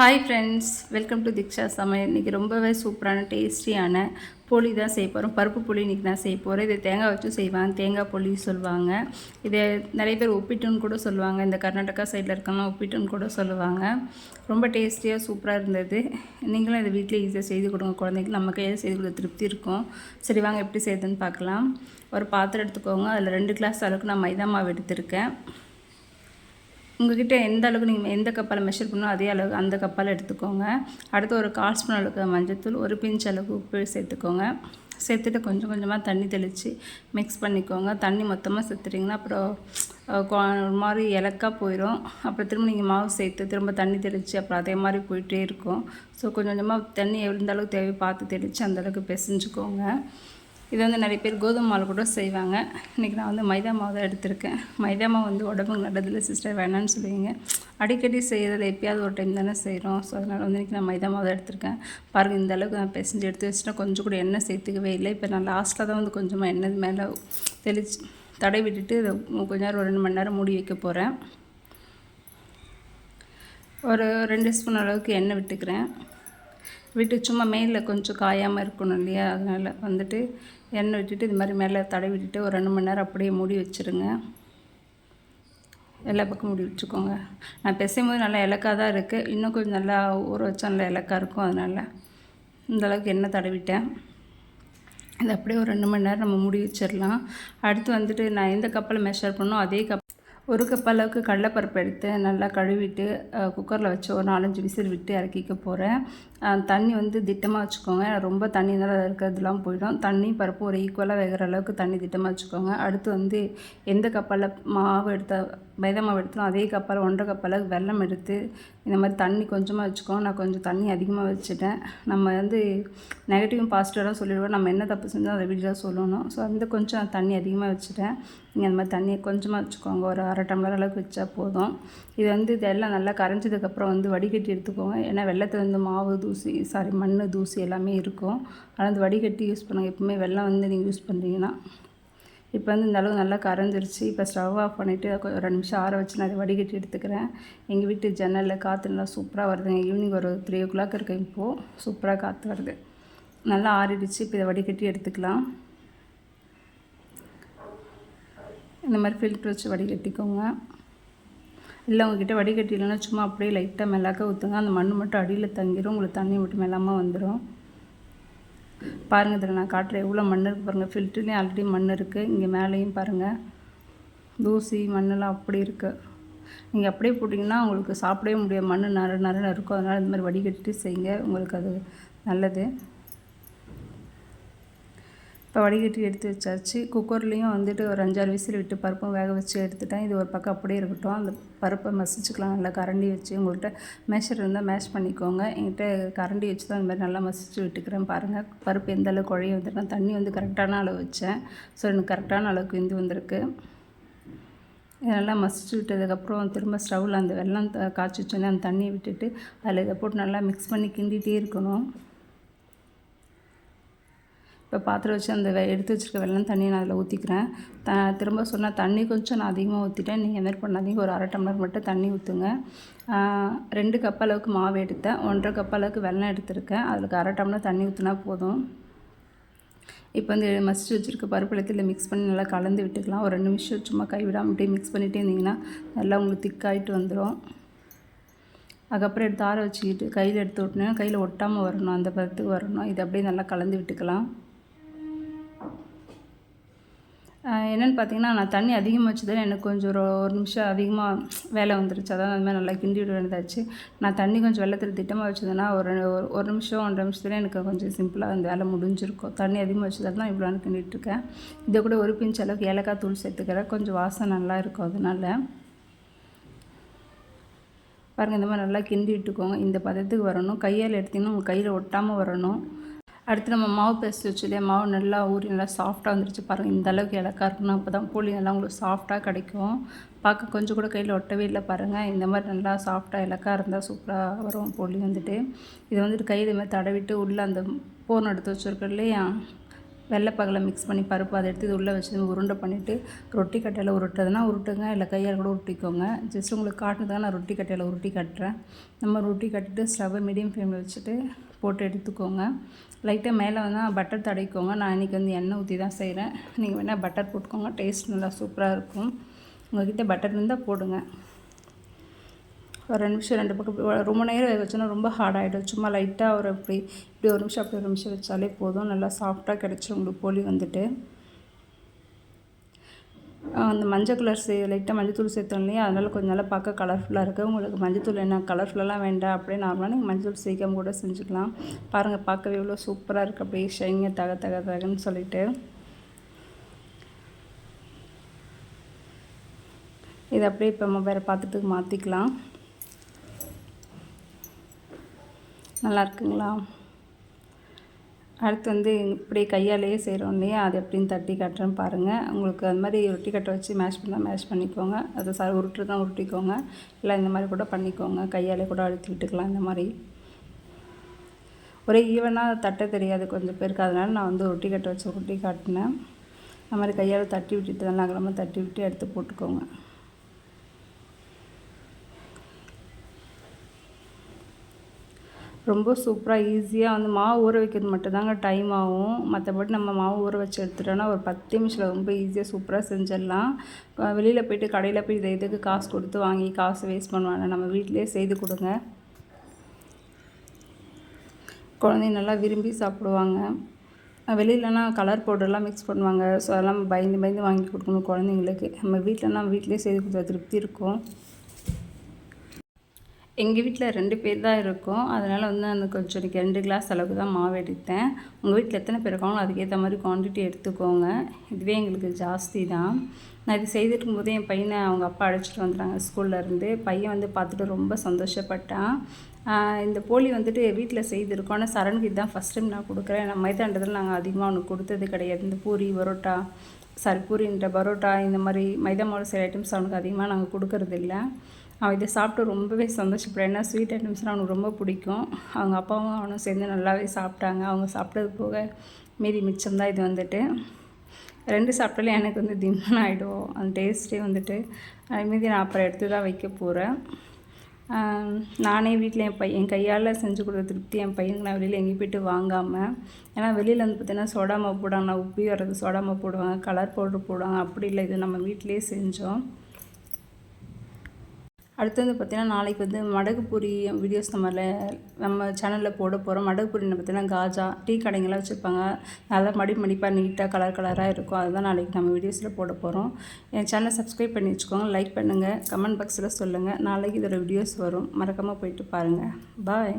Hi friends welcome to Diksha சமையல் இன்றைக்கி ரொம்பவே சூப்பரான டேஸ்டியான புளி தான் செய்ய போகிறோம் பருப்பு புளி இன்றைக்கி நான் செய்ய போகிறேன் இதை தேங்காய் வச்சு செய்வாங்க தேங்காய் புளி சொல்லுவாங்க இதை நிறைய பேர் ஒப்பிட்டுன்னு கூட சொல்லுவாங்க. இந்த கர்நாடகா சைடில் இருக்கவங்க ஒப்பிட்டுன்னு கூட சொல்லுவாங்க. ரொம்ப டேஸ்டியாக சூப்பராக இருந்தது. நீங்களும் இதை வீட்டில் ஈஸியாக செய்து கொடுங்க. குழந்தைக்கு நம்ம கையில் செய்து கொடுத்த திருப்தி இருக்கும். சரி வாங்க எப்படி செய்யுதுன்னு பார்க்கலாம். ஒரு பாத்திரம் எடுத்துக்கோங்க. அதில் ரெண்டு கிளாஸ் அளவுக்கு நான் மைதா மாவு எடுத்திருக்கேன். உங்ககிட்ட எந்த அளவுக்கு நீங்கள் எந்த கப்பால் மெஷர் பண்ணணும் அதே அளவு அந்த கப்பால் எடுத்துக்கோங்க. அடுத்து ஒரு கால் ஸ்பூன் அளவுக்கு மஞ்சத்தூள் ஒரு பிஞ்ச் அளவுக்கு உப்பு சேர்த்துக்கோங்க. சேர்த்துட்டு கொஞ்சம் கொஞ்சமாக தண்ணி தெளித்து மிக்ஸ் பண்ணிக்கோங்க. தண்ணி மொத்தமாக சேர்த்துட்டிங்கன்னா அப்புறம் கொ- ஒரு மாதிரி இலக்கா போயிடும் அப்புறம் திரும்ப நீங்கள் மாவு சேர்த்து திரும்ப தண்ணி தெளித்து அப்புறம் அதே மாதிரி போயிட்டே இருக்கும். ஸோ கொஞ்சம் கொஞ்சமாக தண்ணி எந்த அளவுக்கு தேவை பார்த்து தெளித்து அந்தளவுக்கு பிசைஞ்சுக்கோங்க. இது வந்து நிறைய பேர் கோதுமை மாவு கூட செய்வாங்க. இன்றைக்கி நான் வந்து மைதா மாவு தான் எடுத்திருக்கேன். மைதா மாவு வந்து உடம்புக்கு நல்லதில்லை சிஸ்டர் வேணான்னு சொல்லுவீங்க. அடிக்கடி செய்கிறதுல எப்பயாவது ஒரு டைம் தானே செய்கிறோம் ஸோ அதனால் வந்து இன்றைக்கி நான் மைதா மாவு தான் எடுத்திருக்கேன். பாருங்கள் இந்த அளவுக்கு நான் பிசைஞ்சு எடுத்து வச்சுட்டா கொஞ்சம் கூட எண்ணெய் சேர்த்துக்கவே இல்லை. இப்போ நான் லாஸ்ட்டில் தான் வந்து கொஞ்சமாக எண்ணெய் மேலே தெளிச்சு தடை விட்டுட்டு இதை கொஞ்ச நேரம் ஒரு ரெண்டு மணி நேரம் மூடி வைக்க போகிறேன் ஒரு ரெண்டு ஸ்பூன் அளவுக்கு எண்ணெய் விட்டுக்கிறேன். விட்டு சும்மா மேலே கொஞ்சம் காயாமல் இருக்கணும் இல்லையா? அதனால் வந்துட்டு எண்ணெய் விட்டுட்டு இது மாதிரி மேலே தடவி விட்டுட்டு ஒரு ரெண்டு மணி நேரம் அப்படியே மூடி வச்சுருங்க. எல்லா பக்கம் மூடி வச்சுக்கோங்க. நான் பிசையும் போது நல்லா இலக்காக தான் இருக்குது இன்னும் கொஞ்சம் நல்லா ஊற வச்சா நல்லா இலக்கா இருக்கும் அதனால் இந்த அளவுக்கு எண்ணெய் தடவிட்டேன். இது அப்படியே ஒரு ரெண்டு மணி நேரம் நம்ம மூடி வச்சிடலாம். அடுத்து வந்துட்டு நான் எந்த கப்பில் மெஷர் பண்ணோம் அதே கப் ஒரு கப் அளவுக்கு கடலைப்பருப்பு எடுத்து நல்லா கழுவிட்டு குக்கரில் வச்சு ஒரு நாலஞ்சு விசில் விட்டு இறக்கிக்க போகிறேன் தண்ணி வந்து திட்டமாக வச்சுக்கோங்க. ரொம்ப தண்ணி இருந்தாலும் இருக்கிறதுலாம் போயிடும். தண்ணி பருப்பு ஒரு ஈக்குவலாக வேகிற அளவுக்கு தண்ணி திட்டமாக வச்சுக்கோங்க. அடுத்து வந்து எந்த கப்பால் மாவு எடுத்த மைதா மாவு எடுத்தோம் அதே கப்பால் ஒன்றரை கப் வெள்ளம் வெல்லம் எடுத்து இந்த மாதிரி தண்ணி கொஞ்சமாக வச்சுக்கோங்க. நான் கொஞ்சம் தண்ணி அதிகமாக வச்சுட்டேன். நம்ம வந்து நெகட்டிவும் பாசிட்டிவாக சொல்லிடுவோம். நம்ம என்ன தப்பு செஞ்சோம் அதை வீடியோ சொல்லணும். ஸோ அந்த கொஞ்சம் தண்ணி அதிகமாக வச்சுட்டேன். நீங்கள் அந்த மாதிரி தண்ணியை கொஞ்சமாக வச்சுக்கோங்க. ஒரு அரை டம்ளர் அளவுக்கு வச்சா போதும். இது வந்து இதெல்லாம் நல்லா கரைஞ்சதுக்கப்புறம் வந்து வடிகட்டி எடுத்துக்கோங்க. ஏன்னா வெள்ளத்தில் வந்து மாவு தூசி சாரி மண் தூசி எல்லாமே இருக்கும். ஆனால் அந்த வடிகட்டி யூஸ் பண்ணுங்கள் எப்பவுமே வெள்ளம் வந்து நீங்கள் யூஸ் பண்ணுறீங்கன்னா இப்போ வந்து இந்த அளவு நல்லா கரைஞ்சிருச்சு. இப்போ ஸ்டவ் ஆஃப் பண்ணிவிட்டு ஒரு ரெண்டு நிமிஷம் ஆற வச்சு நான் அதை வடிகட்டி எடுத்துக்கிறேன். எங்கள் வீட்டு ஜன்னலில் காற்று நல்லா சூப்பராக வருதுங்க. ஈவினிங் ஒரு த்ரீ ஓ கிளாக் இருக்கேன் இப்போது சூப்பராக காற்று வருது. நல்லா ஆறிடுச்சு. இப்போ இதை வடிகட்டி எடுத்துக்கலாம். இந்த மாதிரி ஃபில்ட்ரு வச்சு வடிகட்டிக்கோங்க இல்லை உங்ககிட்ட வடிகட்டி இல்லைன்னா சும்மா அப்படியே லைட்டாக மெல்லாக்க ஊற்றுங்க அந்த மண் மட்டும் அடியில் தங்கிடும் உங்களுக்கு தண்ணி மட்டும் மெல்லாமல் வந்துடும் பாருங்கள் இதில் நான் காட்டுறேன் எவ்வளோ மண் இருக்குது பாருங்கள் ஃபில்ட்ருலேயும் ஆல்ரெடி மண் இருக்குது இங்கே மேலேயும் பாருங்கள் தூசி மண்ணெல்லாம் அப்படி இருக்குது நீங்கள் அப்படியே போட்டிங்கன்னா உங்களுக்கு சாப்பிடவே முடியாது. மண் நர நறுன்னு இருக்கும். அதனால் இந்த மாதிரி வடிகட்டி செய்யுங்க. உங்களுக்கு அது நல்லது. இப்போ வடிகட்டி எடுத்து வச்சாச்சு. குக்கர்லேயும் வந்துட்டு ஒரு அஞ்சாறு விசில் விட்டு பருப்பும் வேக வச்சு எடுத்துட்டேன். இது ஒரு பக்கம் அப்படியே இருக்கட்டும். அந்த பருப்பை மசிச்சுக்கலாம். நல்லா கரண்டி வச்சு உங்கள்கிட்ட மேஷர் இருந்தால் மேஷ் பண்ணிக்கோங்க. என்கிட்ட கரண்டி வச்சு தான் இந்த மாதிரி நல்லா மசிச்சு விட்டுக்கிறேன் பாருங்கள் பருப்பு எந்த அளவுக்கு குழைய வந்துருக்கேன் தண்ணி வந்து கரெக்டான அளவு வச்சேன். ஸோ எனக்கு கரெக்டான அளவுக்கு இந்து வந்திருக்கு. நல்லா மசிச்சு விட்டதுக்கப்புறம் திரும்ப ஸ்டவ்வில் அந்த வெள்ளம் காய்ச்சி வச்சோன்னே அந்த தண்ணியை விட்டுட்டு அதில் இதை போட்டு நல்லா மிக்ஸ் பண்ணி கிண்டிகிட்டே இருக்கணும். இப்போ பாத்திரம் வச்சு அந்த வெ- எடுத்து வச்சுருக்க வெள்ளம் தண்ணியை நான் அதில் ஊற்றிக்கிறேன் த திரும்ப சொன்னால் தண்ணி கொஞ்சம் நான் அதிகமாக ஊற்றிட்டேன் நீங்கள் மாதிரி பண்ணாதீங்க. ஒரு அரை டம்ளர் மட்டும் தண்ணி ஊற்றுங்க ரெண்டு கப் அளவுக்கு மாவு எடுத்தேன். ஒன்றரை கப் அளவுக்கு வெல்லம் எடுத்திருக்கேன். அதுக்கு அரை டம்ளர் தண்ணி ஊற்றினா போதும். இப்போ வந்து மசிச்சு வச்சுருக்க பருப்பு எல்லாத்தையும் மிக்ஸ் பண்ணி நல்லா கலந்து விட்டுக்கலாம். ஒரு ரெண்டு நிமிஷம் சும்மா கை அப்படியே மிக்ஸ் பண்ணிகிட்டே இருந்தீங்கன்னா நல்லா உங்களுக்கு திக்காயிட்டு வந்துடும் அதுக்கப்புறம் எடுத்து ஆற வச்சுக்கிட்டு கையில் எடுத்து விட்டுனா கையில் ஒட்டாமல் வரணும். அந்த பதத்துக்கு வரணும். இது அப்படியே நல்லா கலந்து விட்டுக்கலாம். என்னென்னு பார்த்தீங்கன்னா நான் தண்ணி அதிகமாக வச்சுதான் எனக்கு கொஞ்சம் ஒரு ஒரு நிமிஷம் அதிகமாக வேலை வந்துருச்சு. அதான் அந்த மாதிரி நல்லா கிண்டி விட வேண்டியதாச்சு. நான் தண்ணி கொஞ்சம் வெள்ளத்தில் திட்டமாக வச்சதுன்னா ஒரு ஒரு ஒரு நிமிஷம் ஒன்றரை நிமிஷத்துல எனக்கு கொஞ்சம் சிம்பிளாக அந்த வேலை முடிஞ்சிருக்கும். தண்ணி அதிகமாக வச்சதால் தான் இவ்வளோ நேரம் கிண்டிட்டு இருக்கேன். இதை கூட ஒரு பிஞ்ச் அளவுக்கு ஏலக்காய் தூள் சேர்த்துக்கிறேன். கொஞ்சம் வாசனை நல்லா இருக்கும் அதனால். பாருங்கள் இந்த மாதிரி நல்லா கிண்டி விட்டுக்கோங்க. இந்த பதத்துக்கு வரணும். கையால் எடுத்திங்கன்னா உங்கள் கையில் ஒட்டாமல் வரணும். அடுத்து நம்ம மாவு பேஸ்ட் வச்சு இல்லையா? மாவு நல்லா ஊறி நல்லா சாஃப்டாக வந்துருச்சு பாருங்கள் இந்த அளவுக்கு இலக்கா இருக்கணும். அப்போ தான் போலி நல்லா உங்களுக்கு சாஃப்டாக கிடைக்கும். பார்க்க கொஞ்சம் கூட கையில் ஒட்டவே இல்லை பாருங்கள் இந்த மாதிரி நல்லா சாஃப்டாக இலக்கா இருந்தால் சூப்பராக வரும் போலி வந்துட்டு. இதை வந்துட்டு கையில் இது மாதிரி தடவிட்டு உள்ளே அந்த போன் எடுத்து வச்சுருக்கோம் இல்லையா? வெள்ளைப்பகலை மிக்ஸ் பண்ணி பருப்பு அதை எடுத்து இது உள்ளே வச்சு உருண்டை பண்ணிவிட்டு ரொட்டி கட்டையில் உருட்டுறதுனா உருட்டுங்க இல்லை கையால் கூட உருட்டிக்கோங்க. ஜஸ்ட் உங்களுக்கு காட்டுறதுக்காக நான் ரொட்டி கட்டையில் உருட்டி கட்டுறேன். நம்ம ரொட்டி கட்டிட்டு ஸ்டவ்வை மீடியம் ஃப்ளேமில் வச்சுட்டு போட்டு எடுத்துக்கோங்க. லைட்டாக மேலே வந்து பட்டர் தடைக்கோங்க நான் இன்றைக்கி வந்து எண்ணெய் ஊற்றி தான் செய்கிறேன் நீங்கள் வேணால் பட்டர் போட்டுக்கோங்க. டேஸ்ட் நல்லா சூப்பராக இருக்கும். உங்கள்கிட்ட பட்டர் இருந்தால் போடுங்க. ஒரு ரெண்டு நிமிஷம் ரெண்டு பக்கம் ரொம்ப நேரம் வேக வச்சோன்னா ரொம்ப ஹார்ட் ஆகிடும் சும்மா லைட்டாக ஒரு அப்படி இப்படி ஒரு நிமிஷம் அப்படி ஒரு நிமிஷம் வச்சாலே போதும். நல்லா சாஃப்டாக கிடச்சி உங்களுக்கு போலி வந்துட்டு. அந்த மஞ்சள் கலர் சே லைட்டாக மஞ்சத்தூள் சேர்த்தோம் இல்லையா? அதனால் கொஞ்சம் நல்லா பார்க்க கலர்ஃபுல்லாக இருக்குது உங்களுக்கு மஞ்சத்தூள் என்ன கலர்ஃபுல்லாலாம் வேண்டாம். அப்படியே நார்மலாக நீங்கள் மஞ்சள் சேர்க்காம கூட செஞ்சுக்கலாம். பாருங்கள் பார்க்கவே இவ்வளோ சூப்பராக இருக்குது அப்படியே ஷைங்க தக தக தகன்னு சொல்லிட்டு. இதை அப்படியே இப்போ வேறு பார்த்துட்டு மாற்றிக்கலாம் நல்லா இருக்குங்களா அடுத்து வந்து இப்படி கையாலேயே செய்கிறோம் இல்லையா? அது எப்படின்னு தட்டி கட்டுறேன்னு பாருங்கள் உங்களுக்கு அது மாதிரி ரொட்டி கட்டை வச்சு மேஷ் பண்ணால் மேஷ் பண்ணிக்கோங்க. அதை சார் உருட்டு தான் உருட்டிக்கோங்க. இல்லை இந்த மாதிரி கூட பண்ணிக்கோங்க. கையாலே கூட அழுத்தி விட்டுக்கலாம் இந்த மாதிரி. ஒரே ஈவனாக தட்ட தெரியாது கொஞ்சம் பேருக்கு. அதனால் நான் வந்து ரொட்டி கட்டை வச்சு ரொட்டி காட்டினேன். அந்த மாதிரி கையால் தட்டி விட்டுட்டு தான் நகரமாக தட்டி விட்டு எடுத்து போட்டுக்கோங்க. ரொம்ப சூப்பராக ஈஸியாக வந்து மாவு ஊற வைக்கிறது மட்டும்தாங்க டைம் ஆகும். மற்றபடி நம்ம மாவு ஊற வச்சு எடுத்துட்டோன்னா ஒரு பத்து நிமிஷத்தில் ரொம்ப ஈஸியாக சூப்பராக செஞ்சிடலாம். வெளியில் போயிட்டு கடையில் போய் இதை இதுக்கு காசு கொடுத்து வாங்கி காசு வேஸ்ட் பண்ணுவாங்க. நம்ம வீட்டிலே செய்து கொடுங்க. குழந்தைங்க நல்லா விரும்பி சாப்பிடுவாங்க. வெளியிலனா கலர் பவுடர்லாம் மிக்ஸ் பண்ணுவாங்க. ஸோ அதெல்லாம் பயந்து பயந்து வாங்கி கொடுக்கணும் குழந்தைங்களுக்கு. நம்ம வீட்டிலனா வீட்டிலே செய்து கொடுத்தா திருப்தி இருக்கும். எங்கள் வீட்டில் ரெண்டு பேர் தான் இருக்கோம். அதனால் வந்து அந்த கொஞ்சம் எனக்கு ரெண்டு கிளாஸ் அளவுக்கு தான் மாவு எடுத்தேன். உங்கள் வீட்டில் எத்தனை பேர் இருக்காங்களோ அதுக்கேற்ற மாதிரி குவான்டிட்டி எடுத்துக்கோங்க. இதுவே எங்களுக்கு ஜாஸ்தி தான். நான் இது செய்துட்டு போதே என் பையனை அவங்க அப்பா அழைச்சிட்டு வந்துட்டாங்க ஸ்கூல்லேருந்து பையன் வந்து பார்த்துட்டு ரொம்ப சந்தோஷப்பட்டான். இந்த போலி வந்துட்டு வீட்டில் செய்திருக்கோம். ஆனால் சரணுக்கு இதுதான் ஃபஸ்ட் டைம் நான் கொடுக்குறேன். நம்ம மைதாண்டத்தில் நாங்கள் அதிகமாக அவனுக்கு கொடுத்தது கிடையாது. இந்த பூரி பரோட்டா சாரி பூரின்ற பரோட்டா இந்த மாதிரி மைதா மாவு சில ஐட்டம்ஸ் அவனுக்கு அதிகமாக நாங்கள் கொடுக்கறதில்ல. அவன் இதை சாப்பிட்டு ரொம்பவே சந்தோஷப்படுறேன் ஏன்னா ஸ்வீட் ஐட்டம்ஸ்லாம் அவனுக்கு ரொம்ப பிடிக்கும். அவங்க அப்பாவும் அவனும் சேர்ந்து நல்லாவே சாப்பிட்டாங்க. அவங்க சாப்பிட்டது போக மீதி மிச்சம் தான் இது வந்துட்டு. ரெண்டு சாப்பிட்டாலே எனக்கு வந்து திம்மன் ஆகிடும் அந்த டேஸ்ட்டே வந்துட்டு அதுமாரி நான் அப்புறம் எடுத்து தான் வைக்க போகிறேன் நானே வீட்டில் என் பையன் என் கையால் செஞ்சு கொடுத்த திருப்தி என் பையனுக்கு நான் வெளியில் எங்கேயும் போய்ட்டு வாங்காமல் ஏன்னா வெளியில் வந்து பார்த்தீங்கன்னா சோடா மாவு போடுவாங்க நான் உப்பி வர்றது சோடா மாவு போடுவாங்க கலர் பவுட்ரு போடுவாங்க. அப்படி இல்லை இது நம்ம வீட்டிலே செஞ்சோம். அடுத்து வந்து பார்த்திங்கன்னா நாளைக்கு வந்து மடகு பூரி வீடியோஸ் நம்மள நம்ம சேனலில் போட போகிறோம் மடகு பூரின்னு பார்த்திங்கன்னா காஜா டீ கடைங்கெல்லாம் வச்சுருப்பாங்க. நல்லா மடி மடிப்பாக நீட்டாக கலர் கலராக இருக்கும். அதுதான் நாளைக்கு நம்ம வீடியோஸில் போட போகிறோம் என் சேனலை சப்ஸ்கிரைப் பண்ணி வச்சுக்கோங்க. லைக் பண்ணுங்கள் கமெண்ட் பாக்ஸில் சொல்லுங்கள் நாளைக்கு இதோட வீடியோஸ் வரும். மறக்காமல் போயிட்டு பாருங்கள் பாய்